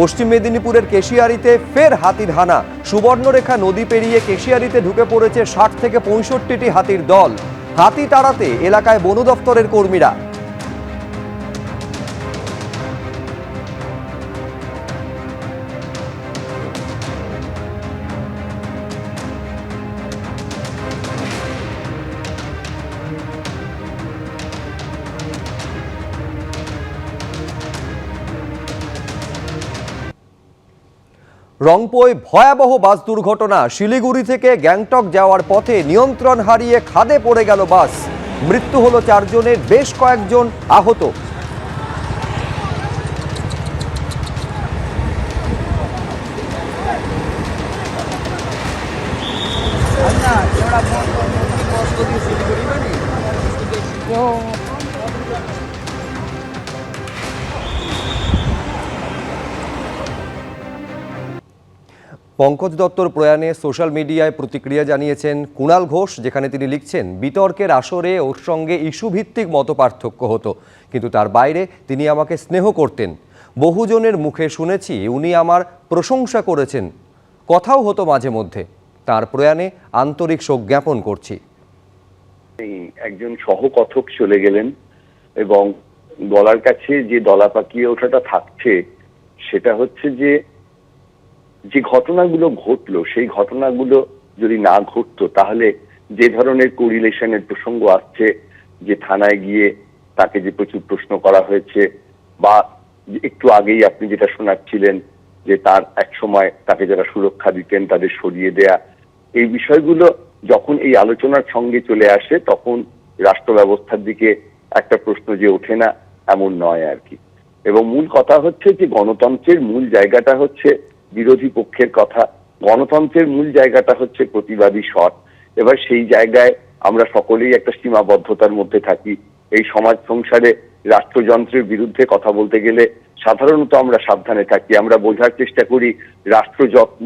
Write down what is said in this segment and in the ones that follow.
পশ্চিম মেদিনীপুরের কেশিয়ারিতে ফের হাতির হানা। সুবর্ণরেখা নদী পেরিয়ে কেশিয়ারিতে ঢুকে পড়েছে ষাট থেকে পঁয়ষট্টিটি হাতির দল। হাতি তাড়াতে এলাকায় বন দফতরের কর্মীরা। রংপুরে ভয়াবহ বাস দুর্ঘটনা। শিলিগুড়ি থেকে গ্যাংটক যাওয়ার পথে নিয়ন্ত্রণ হারিয়ে খাদে পড়ে গেল বাস। মৃত্যু হলো চারজনের, বেশ কয়েকজন আহত। পঙ্কজ দত্তর প্রয়াণে সোশ্যাল মিডিয়ায় প্রতিক্রিয়া জানিয়েছেন কুণাল ঘোষ, যেখানে তিনি লিখছেন, বিতর্কের আসরে ওর সঙ্গে ইস্যুভিত্তিক মত পার্থক্য হতো, কিন্তু তার বাইরে তিনি আমাকে স্নেহ করতেন। বহুজনের মুখে শুনেছি উনি আমার প্রশংসা করেছেন। কথাও হতো মাঝে মধ্যে। তার প্রয়াণে আন্তরিক শোক জ্ঞাপন করছি। একজন সহকথক চলে গেলেন এবং গলার কাছে যে দলা পাকিয়ে ওঠাটা থাকছে, সেটা হচ্ছে যে যে ঘটনাগুলো ঘটলো, সেই ঘটনাগুলো যদি না ঘটতো, তাহলে যে ধরনের কোরিলেশনের প্রসঙ্গ আসছে, যে থানায় গিয়ে তাকে যে প্রচুর প্রশ্ন করা হয়েছে, বা একটু আগেই আপনি যেটা শোনাচ্ছিলেন, যে তার এক সময় তাকে যারা সুরক্ষা দিতেন, তাদের সরিয়ে দেয়া, এই বিষয়গুলো যখন এই আলোচনার সঙ্গে চলে আসে, তখন রাষ্ট্র ব্যবস্থার দিকে একটা প্রশ্ন যে ওঠে না, এমন নয় আর কি। এবং মূল কথা হচ্ছে যে গণতন্ত্রের মূল জায়গাটা হচ্ছে বিরোধী পক্ষের কথা। গণতন্ত্রের মূল জায়গাটা হচ্ছে প্রতিবাদী স্বর এবার সেই জায়গায় আমরা সকলেই একটা সীমাবদ্ধতার মধ্যে থাকি। এই সমাজ সংসারে রাষ্ট্রযন্ত্রের বিরুদ্ধে কথা বলতে গেলে সাধারণত আমরা সাবধানে থাকি। আমরা বোঝার চেষ্টা করি রাষ্ট্র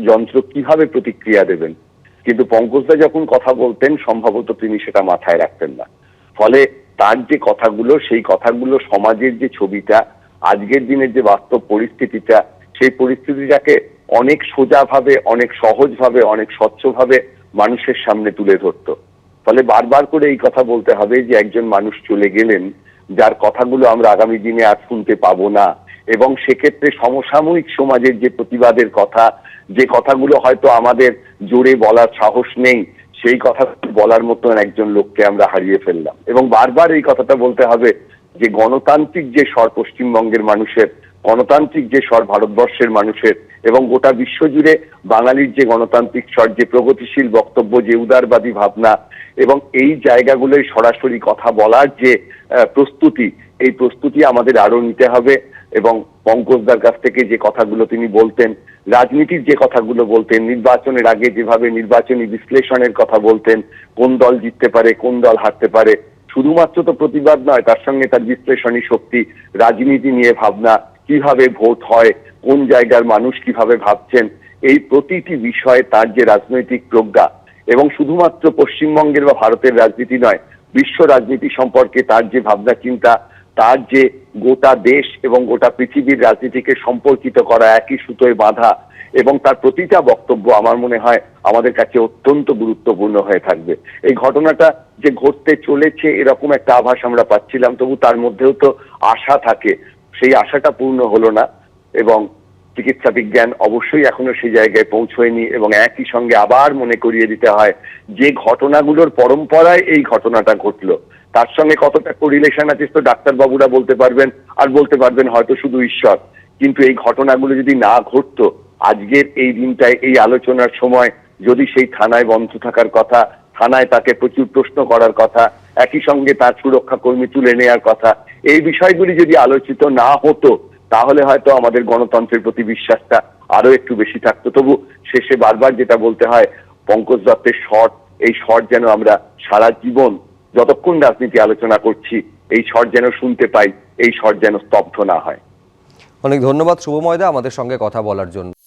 যন্ত্র কীভাবে প্রতিক্রিয়া দেবেন। কিন্তু পঙ্কজদা যখন কথা বলতেন, সম্ভবত তিনি সেটা মাথায় রাখতেন না। ফলে তার যে কথাগুলো, সেই কথাগুলো সমাজের যে ছবিটা, আজকের দিনের যে বাস্তব পরিস্থিতিটা, সেই পরিস্থিতিটাকে অনেক সোজাভাবে, অনেক সহজভাবে, অনেক স্বচ্ছভাবে মানুষের সামনে তুলে ধরতো। ফলে বারবার করে এই কথা বলতে হবে যে, একজন মানুষ চলে গেলেন, যার কথাগুলো আমরা আগামী দিনে আর শুনতে পাবো না। এবং সেক্ষেত্রে সমসাময়িক সমাজের যে প্রতিবাদের কথা, যে কথাগুলো হয়তো আমাদের জোরে বলার সাহস নেই, সেই কথা বলার মতন একজন লোককে আমরা হারিয়ে ফেললাম। এবং বারবার এই কথাটা বলতে হবে যে, গণতান্ত্রিক যে স্বর পশ্চিমবঙ্গের মানুষের, গণতান্ত্রিক যে স্বর ভারতবর্ষের মানুষের এবং গোটা বিশ্বজুড়ে বাঙালির যে গণতান্ত্রিক স্বর যে প্রগতিশীল বক্তব্য, যে উদারবাদী ভাবনা এবং এই জায়গাগুলোয় সরাসরি কথা বলার যে প্রস্তুতি, এই প্রস্তুতি আমাদের আরও নিতে হবে এবং পঙ্কজদার কাছ থেকে যে কথাগুলো তিনি বলতেন, রাজনীতির যে কথাগুলো বলতেন, নির্বাচনের আগে যেভাবে নির্বাচনী বিশ্লেষণের কথা বলতেন, কোন দল জিততে পারে, কোন দল হারতে পারে, শুধুমাত্র তো প্রতিবাদ নয়, তার সঙ্গে তার বিশ্লেষণী শক্তি, রাজনীতি নিয়ে ভাবনা, কীভাবে ভোট হয় কোন জায়গার মানুষ কীভাবে ভাবছেন, এই প্রতিটি বিষয়ে তার যে রাজনৈতিক প্রজ্ঞা এবং শুধুমাত্র পশ্চিমবঙ্গের বা ভারতের রাজনীতি নয়, বিশ্ব রাজনীতি সম্পর্কে তার যে ভাবনা চিন্তা, তার যে গোটা দেশ এবং গোটা পৃথিবীর রাজনীতিকে সম্পর্কিত করা একই সুতোয় বাঁধা এবং তার প্রতিটা বক্তব্য আমার মনে হয় আমাদের কাছে অত্যন্ত গুরুত্বপূর্ণ হয়ে থাকবে। এই ঘটনাটা যে ঘটতে চলেছে এরকম একটা আভাস আমরা পাচ্ছিলাম, তবু তার মধ্যেও তো আশা থাকে। সেই আশাটা পূর্ণ হলো না। এবং চিকিৎসা বিজ্ঞান অবশ্যই এখনও সেই জায়গায় পৌঁছয়নি এবং একই সঙ্গে আবার মনে করিয়ে দিতে হয়, যে ঘটনাগুলোর পরম্পরায় এই ঘটনাটা ঘটলো। তার সঙ্গে কতটা কোরিলেশন আছে তো ডাক্তারবাবুরা বলতে পারবেন, আর বলতে পারবেন হয়তো শুধু ঈশ্বর। কিন্তু এই ঘটনাগুলো যদি না ঘটতো, আজকের এই দিনটায়, এই আলোচনার সময় যদি সেই থানায় বন্ধ থাকার কথা, থানায় তাকে প্রচুর প্রশ্ন করার কথা, একই সঙ্গে তার সুরক্ষা কর্মী তুলে নেওয়ার কথা, এই বিষয়গুলি যদি আলোচিত না হতো তাহলে হয়তো আমাদের গণতন্ত্রের প্রতি বিশ্বাসটা আরও একটু বেশি থাকতো। তবু শেষে বারবার যেটা বলতে হয়, পঙ্কজ দত্তের শট, এই শট যেন আমরা সারা জীবন যতক্ষণ রাজনীতি আলোচনা করছি, এই শট যেন শুনতে পাই, এই শট যেন স্তব্ধ না হয়। অনেক ধন্যবাদ শুভময়দা আমাদের সঙ্গে কথা বলার জন্য।